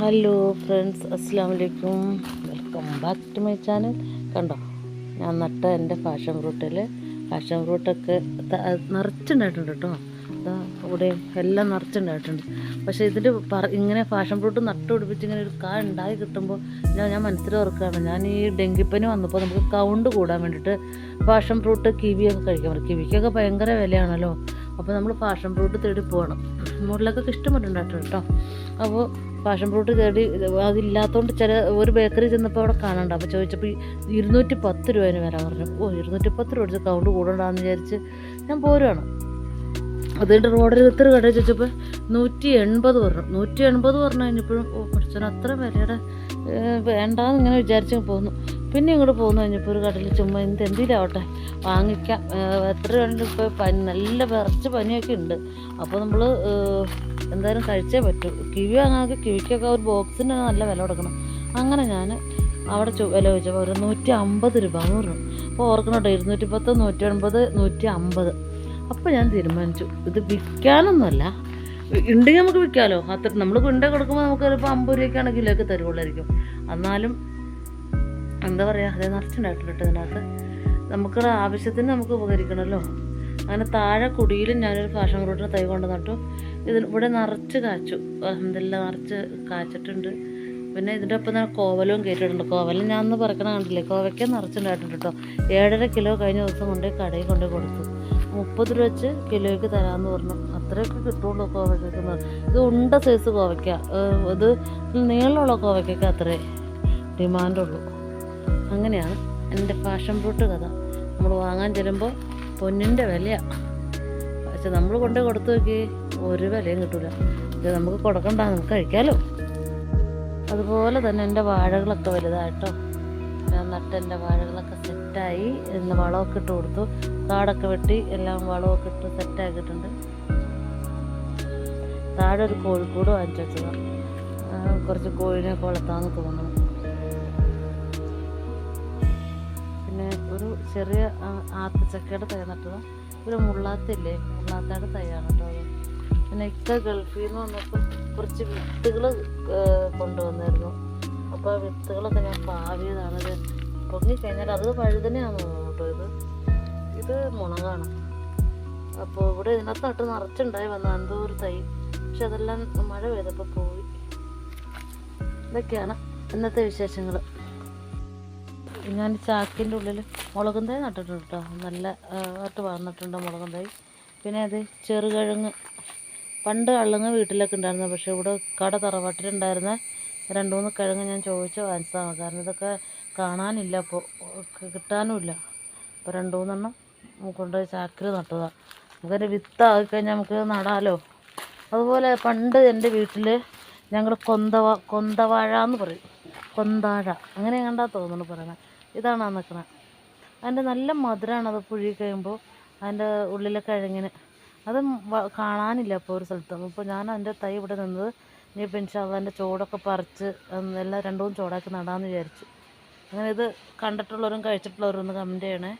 Hello friends അസ്സാം വലൈക്കും welcome back to my channel കണ്ടോ? ഞാൻ നട്ട എന്റെ ഫാഷൻ ഫ്രൂട്ടിൽ ഫാഷൻ ഫ്രൂട്ടൊക്കെ നിറച്ചുണ്ടായിട്ടുണ്ട് കേട്ടോ. ഇതാ ഇവിടെ എല്ലാം നിറച്ചുണ്ടായിട്ടുണ്ട്. പക്ഷേ ഇതിൽ പറ ഇങ്ങനെ ഫാഷൻ ഫ്രൂട്ട് നട്ട് പിടിപ്പിച്ച് ഇങ്ങനെ ഒരു കാ ഉണ്ടായി കിട്ടുമ്പോൾ ഞാൻ ഞാൻ മനസ്സിൽ ഓർക്കുകയാണ്. ഞാൻ ഈ ഡെങ്കിപ്പനി വന്നപ്പോൾ നമുക്ക് കൗണ്ട് കൂടാൻ വേണ്ടിയിട്ട് ഫാഷൻ ഫ്രൂട്ട് കിവിയൊക്കെ കഴിക്കാൻ പറ്റും. കിവിക്കൊക്കെ ഭയങ്കര വിലയാണല്ലോ. അപ്പോൾ നമ്മൾ ഫാഷൻ ഫ്രൂട്ട് തേടി പോകണം മുകളിലൊക്കെ ഇഷ്ടപ്പെട്ടുണ്ടാട്ടോ കേട്ടോ. അപ്പോൾ പാഷൻ ഫ്രൂട്ട് തേടി അതില്ലാത്തതുകൊണ്ട് ചില ഒരു ബേക്കറി ചെന്നപ്പോൾ അവിടെ കാണണ്ട. അപ്പോൾ ചോദിച്ചപ്പോൾ ഇരുന്നൂറ്റി പത്ത് രൂപേന് വരാൻ പറഞ്ഞു. ഓ ഇരുന്നൂറ്റി പത്ത് രൂപ അടിച്ച് കൗണ്ട് കൂടണ്ടാന്ന് വിചാരിച്ച് ഞാൻ പോരുവാണ്. അതുകൊണ്ട് റോഡിൽ ഇത്ര കട ചോദിച്ചപ്പോൾ നൂറ്റി എൺപത് പറഞ്ഞു. നൂറ്റി എൺപത് പറഞ്ഞു കഴിഞ്ഞപ്പോഴും ഓ പഠിച്ചോൻ അത്ര വിലയുടെ വേണ്ടാന്ന് ഇങ്ങനെ വിചാരിച്ച് പോന്നു. പിന്നെ ഇങ്ങോട്ട് പോന്നു കഴിഞ്ഞപ്പോൾ ഒരു കടയിൽ ചുമ്മാ എന്ത് എന്തിലാവട്ടെ വാങ്ങിക്കാം. എത്ര രൂപ ഇപ്പോൾ പനി നല്ല വിറച്ച് പനിയൊക്കെ ഉണ്ട്. അപ്പോൾ നമ്മൾ എന്തായാലും കഴിച്ചേ പറ്റൂ. കിവി വാങ്ങാൻ കിവിക്കൊക്കെ ഒരു ബോക്സിന് നല്ല വില കൊടുക്കണം. അങ്ങനെ ഞാൻ അവിടെ വില ചോദിച്ചപ്പോൾ ഒരു നൂറ്റി അമ്പത് രൂപ എന്ന് പറഞ്ഞു. അപ്പോൾ ഓർക്കണോട്ടോ ഇരുന്നൂറ്റി പത്ത് നൂറ്റി എൺപത് നൂറ്റി അമ്പത് അപ്പോൾ ഞാൻ തീരുമാനിച്ചു. ഇത് വിൽക്കാനൊന്നുമല്ല. ഉണ്ടെങ്കിൽ നമുക്ക് വിൽക്കാമല്ലോ അത്ര നമ്മൾ കൊണ്ടേ കൊടുക്കുമ്പോൾ നമുക്ക് ചിലപ്പോൾ അമ്പത് രൂപയ്ക്കാണ് കിലോയ്ക്ക് തരുവുള്ളായിരിക്കും എന്നാലും എന്താ പറയുക അത് നിറച്ചുണ്ടായിട്ടുണ്ട് ഇതിനകത്ത്. നമുക്ക് ആവശ്യത്തിന് നമുക്ക് ഉപകരിക്കണമല്ലോ. അങ്ങനെ താഴെ കുടിയിലും ഞാനൊരു ഫാഷൻ ഫ്രൂട്ടിന് തൈ കൊണ്ട് നട്ടു ഇതിൽ ഇവിടെ നിറച്ച് കാച്ചു. അഹമ്മദില്ല നിറച്ച് കാച്ചിട്ടുണ്ട്. പിന്നെ ഇതിന്റെ ഒപ്പം തന്നെ കോവലവും കയറ്റിയിട്ടുണ്ട് കോവലും ഞാൻ ഒന്ന് പറക്കണ കണ്ടില്ലേ? കോവയ്ക്ക നിറച്ചുണ്ടായിട്ടുണ്ട് കേട്ടോ. ഏഴര കിലോ കഴിഞ്ഞ ദിവസം കൊണ്ട് കടയിൽ കൊണ്ട് കൊടുത്തു. മുപ്പത് രൂപ വെച്ച് കിലോയ്ക്ക് തരാമെന്ന് പറഞ്ഞു. അത്രയൊക്കെ കിട്ടുള്ളൂ കോവയ്ക്കൊക്കെ ഇത് ഉണ്ട സൈസ് കോവയ്ക്ക. ഇത് നീളമുള്ള കോവയ്ക്കൊക്കെ അത്രേ. ഡിമാൻഡുള്ളൂ അങ്ങനെയാണ് എന്റെ ഫാഷൻ ഫ്രൂട്ട് കഥ. നമ്മൾ വാങ്ങാൻ ചെല്ലുമ്പോൾ പൊന്നിന്റെ വിലയാണ് പക്ഷെ നമ്മൾ കൊണ്ട് കൊടുത്തു നോക്കി ഒരു വിലയും കിട്ടില്ല ഇത് നമുക്ക് കൊടുക്കണ്ട നമുക്ക് കഴിക്കാമല്ലോ അതുപോലെ തന്നെ എന്റെ വാഴകളൊക്കെ വലുതായിട്ടോ. ഞാൻ നട്ട് എന്റെ വാഴകളൊക്കെ സെറ്റായി ഇന്ന് വളമൊക്കെ ഇട്ട് കൊടുത്തു. കാടൊക്കെ വെട്ടി എല്ലാം വളമൊക്കെ ഇട്ട് സെറ്റാക്കിയിട്ടുണ്ട്. താഴെ ഒരു കോഴിക്കൂട് വാങ്ങിച്ചു വെച്ചതാണ് കുറച്ച് കോഴിനെ കൊളത്താന്ന് തോന്നുന്നു. പിന്നെ ഒരു ചെറിയ ആത്തച്ചക്കയുടെ തൈ നട്ടത്. ഒരു മുള്ളാത്തില്ലേ? മുള്ളാത്തയുടെ തൈയാണ് കേട്ടോ അത്. പിന്നെ ഇക്ക ഗൾഫിൽ നിന്ന് വന്നപ്പോൾ കുറച്ച് വിത്തുകൾ കൊണ്ടുവന്നായിരുന്നു. അപ്പോൾ ആ വിത്തുകളൊക്കെ ഞാൻ പാവിയതാണ് ഇത് പൊങ്ങിക്കഴിഞ്ഞാൽ അത് വഴുതനെയാണ് കേട്ടോ ഇത്. ഇത് മുളകാണ്. അപ്പോൾ ഇവിടെ ഇതിനകത്ത് നട്ട് നിറച്ചുണ്ടായി വന്ന എന്തോ ഒരു തൈ. പക്ഷെ അതെല്ലാം മഴ പെയ്തപ്പോൾ പോയി. ഇതൊക്കെയാണ് ഇന്നത്തെ വിശേഷങ്ങൾ ഞാൻ ചാക്കിന്റെ ഉള്ളിൽ മുളകും തൈ നട്ടിട്ടുണ്ട് കേട്ടോ. നല്ല ആയിട്ട് വളർന്നിട്ടുണ്ട് മുളകും തൈ. പിന്നെ അത് ചെറുകിഴങ്ങ് പണ്ട് കള്ളുങ്ങ് വീട്ടിലൊക്കെ ഉണ്ടായിരുന്നു പക്ഷേ ഇവിടെ കട തറവാട്ടിലുണ്ടായിരുന്ന രണ്ട് മൂന്ന് കിഴങ്ങ് ഞാൻ ചോദിച്ച് വാങ്ങിച്ചതാണ്. കാരണം ഇതൊക്കെ കാണാനില്ല അപ്പോൾ കിട്ടാനുമില്ല. അപ്പോൾ രണ്ട് മൂന്നെണ്ണം കൊണ്ടുപോയി ചാക്കിൽ നട്ടതാണ് നമുക്കതിന്റെ വിത്താക്കി കഴിഞ്ഞാൽ നമുക്ക് നടാലോ. അതുപോലെ പണ്ട് എന്റെ വീട്ടിൽ ഞങ്ങൾ കൊന്തവ കൊന്തവാഴ എന്ന് പറയും. കൊന്താഴ. അങ്ങനെ കണ്ടാൽ തോന്നുന്നു പറയണത് ഇതാണ് ആ നിൽക്കുന്നത് അതിന്റെ നല്ല മധുരമാണ് അത് പുഴി കഴിയുമ്പോൾ അതിന്റെ ഉള്ളിലെ കിഴങ്ങിന്. അത് കാണാനില്ല ഇപ്പോൾ ഒരു സ്ഥലത്തും. അപ്പോൾ ഞാൻ അതിന്റെ തൈ ഇവിടെ നിന്നത് ഇനി ഇൻഷാല്ല അതിന്റെ ചോടൊക്കെ പറിച്ച് എല്ലാം രണ്ടും ചോടാക്കി നടാമെന്ന് വിചാരിച്ചു. അങ്ങനെ ഇത് കണ്ടിട്ടുള്ളവരും കഴിച്ചിട്ടുള്ളവരും ഒന്ന് കമന്റ് ചെയ്യണേ.